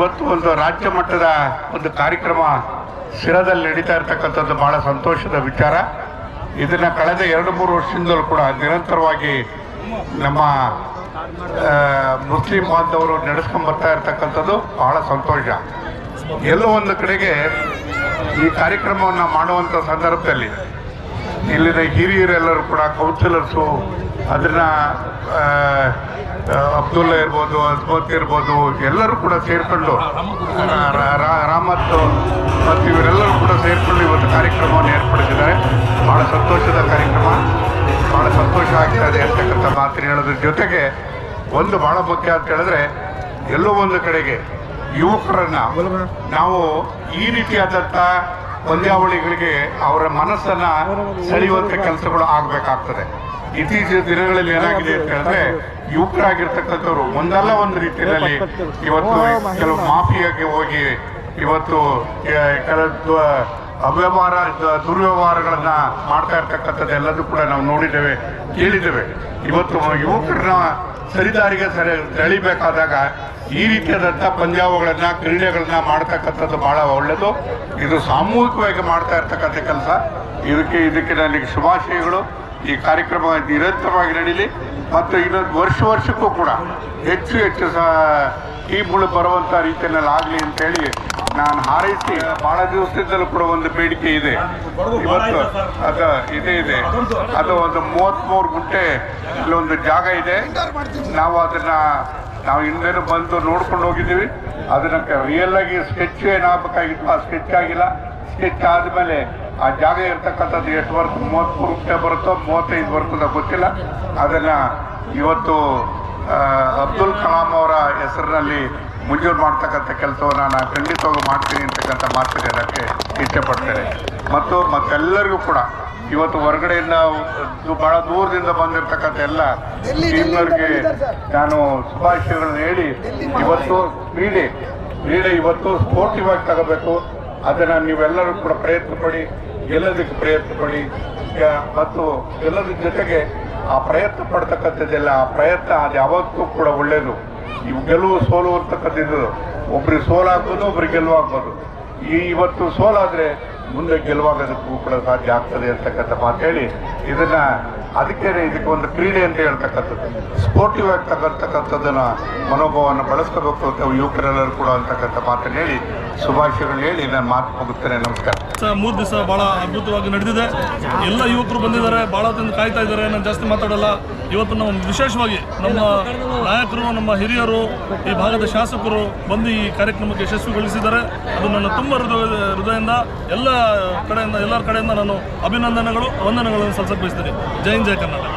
ಇವತ್ತು ಒಂದು ರಾಜ್ಯ ಮಟ್ಟದ ಒಂದು ಕಾರ್ಯಕ್ರಮ ಶಿರದಲ್ಲಿ ನಡೀತಾ ಇರತಕ್ಕಂಥದ್ದು ಬಹಳ ಸಂತೋಷದ ವಿಚಾರ. ಇದನ್ನು ಕಳೆದ ಎರಡು ಮೂರು ವರ್ಷದಿಂದಲೂ ಕೂಡ ನಿರಂತರವಾಗಿ ನಮ್ಮ ಮುಸ್ಲಿಂ ಬಾಂಧವರು ನಡೆಸ್ಕೊಂಬರ್ತಾ ಇರ್ತಕ್ಕಂಥದ್ದು ಬಹಳ ಸಂತೋಷ. ಎಲ್ಲೋ ಒಂದು ಕಡೆಗೆ ಈ ಕಾರ್ಯಕ್ರಮವನ್ನು ಮಾಡುವಂಥ ಸಂದರ್ಭದಲ್ಲಿ ಇಲ್ಲಿನ ಹಿರಿಯರೆಲ್ಲರೂ ಕೂಡ ಕೌನ್ಸಿಲರ್ಸು ಅದನ್ನ ಅಬ್ದುಲ್ಲಾ ಇರ್ಬೋದು ಅಸ್ಮತ್ ಇರ್ಬೋದು, ಎಲ್ಲರೂ ಕೂಡ ಸೇರಿಕೊಂಡು ರಾಮತ್ ಮತ್ತು ಇವರೆಲ್ಲರೂ ಕೂಡ ಸೇರ್ಕೊಂಡು ಇವತ್ತು ಕಾರ್ಯಕ್ರಮವನ್ನು ಏರ್ಪಡಿಸಿದ್ದಾರೆ. ಬಹಳ ಸಂತೋಷದ ಕಾರ್ಯಕ್ರಮ. ಬಹಳ ಸಂತೋಷ ಆಗ್ತಾ ಇದೆ ಅಂತಕ್ಕಂಥ ಮಾತಿನ ಹೇಳೋದ್ರ ಜೊತೆಗೆ ಒಂದು ಬಹಳ ಮುಖ್ಯ ಅಂತ ಹೇಳಿದ್ರೆ, ಎಲ್ಲೋ ಒಂದು ಕಡೆಗೆ ಯುವಕರನ್ನು ನಾವು ಈ ರೀತಿಯಾದಂಥ ಪಂದ್ಯಾವಳಿಗಳಿಗೆ ಅವರ ಮನಸ್ಸನ್ನ ಸೆಳೆಯುವಂತ ಕೆಲಸಗಳು ಆಗ್ಬೇಕಾಗ್ತದೆ. ಇತ್ತೀಚಿನ ದಿನಗಳಲ್ಲಿ ಏನಾಗಿದೆ ಅಂತ ಹೇಳಿದ್ರೆ, ಯುವಕರಾಗಿರ್ತಕ್ಕಂಥವ್ರು ಒಂದಲ್ಲ ಒಂದು ರೀತಿಯಲ್ಲಿ ಇವತ್ತು ಕೆಲವು ಮಾಫಿಯಾಗಿ ಹೋಗಿ ಇವತ್ತು ಕೆಲ ಅವ್ಯವಹಾರ ದುರ್ವ್ಯವಹಾರಗಳನ್ನು ಮಾಡ್ತಾ ಇರ್ತಕ್ಕಂಥದ್ದು ಎಲ್ಲದೂ ಕೂಡ ನಾವು ನೋಡಿದ್ದೇವೆ, ಕೇಳಿದ್ದೇವೆ. ಇವತ್ತು ಯುವಕರನ್ನ ಸರಿದಾರಿಗೆ ಸರಿ ತೆಳಿಬೇಕಾದಾಗ ಈ ರೀತಿಯಾದಂಥ ಪಂದ್ಯಾವಗಳನ್ನ, ಕ್ರೀಡೆಗಳನ್ನ ಮಾಡ್ತಕ್ಕಂಥದ್ದು ಬಹಳ ಒಳ್ಳೆಯದು ಇದು ಸಾಮೂಹಿಕವಾಗಿ ಮಾಡ್ತಾ ಇರ್ತಕ್ಕಂಥ ಕೆಲಸ. ಇದಕ್ಕೆ ಇದಕ್ಕೆ ನನಗೆ ಶುಭಾಶಯಗಳು. ಈ ಕಾರ್ಯಕ್ರಮ ನಿರಂತರವಾಗಿ ನಡೀಲಿ. ಮತ್ತು ಇನ್ನೊಂದು ವರ್ಷ ವರ್ಷಕ್ಕೂ ಕೂಡ ಹೆಚ್ಚು ಹೆಚ್ಚು ಸಹ ಟೀಮ್ಗಳು ಬರುವಂಥ ರೀತಿಯಲ್ಲಿ ಆಗಲಿ ಅಂತೇಳಿ ನಾನು ಹಾರೈಸಿ ಬಹಳ ದಿವಸದಿಂದಲೂ ಕೂಡ ಒಂದು ಬೇಡಿಕೆ ಇದೆ. ಇವತ್ತು ಅದು ಇದೇ ಇದೆ. ಅದು ಒಂದು ಮೂವತ್ತ್ಮೂರು ಗುಂಟೆ ಇಲ್ಲೊಂದು ಜಾಗ ಇದೆ. ನಾವು ಅದನ್ನ ನಾವು ಹಿಂದೆನೂ ಬಂದು ನೋಡ್ಕೊಂಡು ಹೋಗಿದ್ದೀವಿ. ಅದನ್ನ ರಿಯಲ್ ಆಗಿ ಸ್ಕೆಚ್ ಏನಾಗಬೇಕಾಗಿತ್ತು ಆ ಸ್ಕೆಚ್ ಆಗಿಲ್ಲ. ಸ್ಕೆಚ್ ಆದಮೇಲೆ ಆ ಜಾಗ ಇರ್ತಕ್ಕಂಥದ್ದು ಎಷ್ಟು ಬರುತ್ತೆ ಮೂವತ್ತ್ಮೂರು ಗುಂಟೆ ಬರುತ್ತೋ, ಮೂವತ್ತೈದು ಬರ್ತದೋ ಗೊತ್ತಿಲ್ಲ. ಅದನ್ನ ಇವತ್ತು ಅಬ್ದುಲ್ ಕಲಾಂ ಅವರ ಹೆಸರಿನಲ್ಲಿ ಮಂಜೂರು ಮಾಡ್ತಕ್ಕಂಥ ಕೆಲಸವನ್ನು ನಾನು ಖಂಡಿತವಾಗಿ ಮಾಡ್ತೀನಿ ಅಂತಕ್ಕಂಥ ಮಾತನ್ನು ಅದಕ್ಕೆ ಇಷ್ಟಪಡ್ತೇನೆ ಮತ್ತು ಮತ್ತೆಲ್ಲರಿಗೂ ಕೂಡ ಇವತ್ತು ಹೊರಗಡೆಯಿಂದ ಬಹಳ ದೂರದಿಂದ ಬಂದಿರತಕ್ಕಂಥ ಎಲ್ಲ ಟೀಮ್ಗಳಿಗೆ ನಾನು ಶುಭಾಶಯಗಳನ್ನು ಹೇಳಿ ಇವತ್ತು ಕ್ರೀಡೆ ಕ್ರೀಡೆ ಇವತ್ತು ಸ್ಪೋರ್ಟಿವ್ ಆಗಿ ತಗೋಬೇಕು. ಅದನ್ನು ನೀವೆಲ್ಲರೂ ಕೂಡ ಪ್ರಯತ್ನ ಪಡಿ ಗೆಲ್ಲೋದಕ್ಕೆ ಪ್ರಯತ್ನ ಪಡಿ ಮತ್ತು ಗೆಲ್ಲೋದ್ರ ಜೊತೆಗೆ ಆ ಪ್ರಯತ್ನ ಪಡ್ತಕ್ಕಂಥದ್ದೆಲ್ಲ, ಆ ಪ್ರಯತ್ನ ಅದು ಯಾವತ್ತೂ ಕೂಡ ಒಳ್ಳೆಯದು ಇವು ಗೆಲುವು ಸೋಲು ಅಂತಕ್ಕಂಥದ್ದು. ಒಬ್ರಿಗೆ ಸೋಲಾಗ್ಬೋದು, ಒಬ್ರಿಗೆ ಗೆಲುವಾಗ್ಬೋದು. ಈ ಇವತ್ತು ಸೋಲಾದ್ರೆ ಮುಂದೆ ಗೆಲುವಾಗೋದಕ್ಕೂ ಕೂಡ ಸಾಧ್ಯ ಆಗ್ತದೆ ಅಂತಕ್ಕಂಥ ಮಾತು ಹೇಳಿ ಇದನ್ನ ಅದಕ್ಕೆ ಇದಕ್ಕೆ ಒಂದು ಕ್ರೀಡೆ ಅಂತ ಹೇಳ್ತಕ್ಕಂಥದ್ದು. ಸ್ಪೋರ್ಟಿವ್ ಆಗಿ ತಗೊಳ್ತಕ್ಕಂಥದ್ದನ್ನ ಮನೋಭಾವವನ್ನು ಬಳಸ್ಕೋಬೇಕು ಅಂತ ಯುವಕರೆಲ್ಲರೂ ಕೂಡ ಅಂತಕ್ಕಂಥ ಮಾತನ್ನು ಹೇಳಿ ಶುಭಾಶಯಗಳು ಹೇಳಿ ನಾನು ಮಾತು ಹೋಗುತ್ತೇನೆ ನಮಸ್ಕಾರ. ಮೂರು ದಿವಸ ಬಹಳ ಅದ್ಭುತವಾಗಿ ನಡೆದಿದೆ. ಎಲ್ಲ ಯುವಕರು ಬಂದಿದ್ದಾರೆ, ಬಹಳ ತಂದು ಕಾಯ್ತಾ ಇದ್ದಾರೆ. ನಾನು ಜಾಸ್ತಿ ಮಾತಾಡಲ್ಲ. ಇವತ್ತು ನಾವು ವಿಶೇಷವಾಗಿ ನಮ್ಮ ನಾಯಕರು ನಮ್ಮ ಹಿರಿಯರು ಈ ಭಾಗದ ಶಾಸಕರು ಬಂದು ಈ ಕಾರ್ಯಕ್ರಮಕ್ಕೆ ಯಶಸ್ವಿಗೊಳಿಸಿದ್ದಾರೆ. ಅದು ನನ್ನ ತುಂಬ ಹೃದಯ ಹೃದಯದಿಂದ ಎಲ್ಲ ಕಡೆಯಿಂದ ಎಲ್ಲರ ಕಡೆಯಿಂದ ನಾನು ಅಭಿನಂದನೆಗಳು ವಂದನೆಗಳನ್ನು ಸಲ್ಲಿಸಕ್ಕೆ ಬಯಸ್ತೀನಿ ಜೈ ಹಿಂದ್ ಜೈ ಕರ್ನಾಟಕ.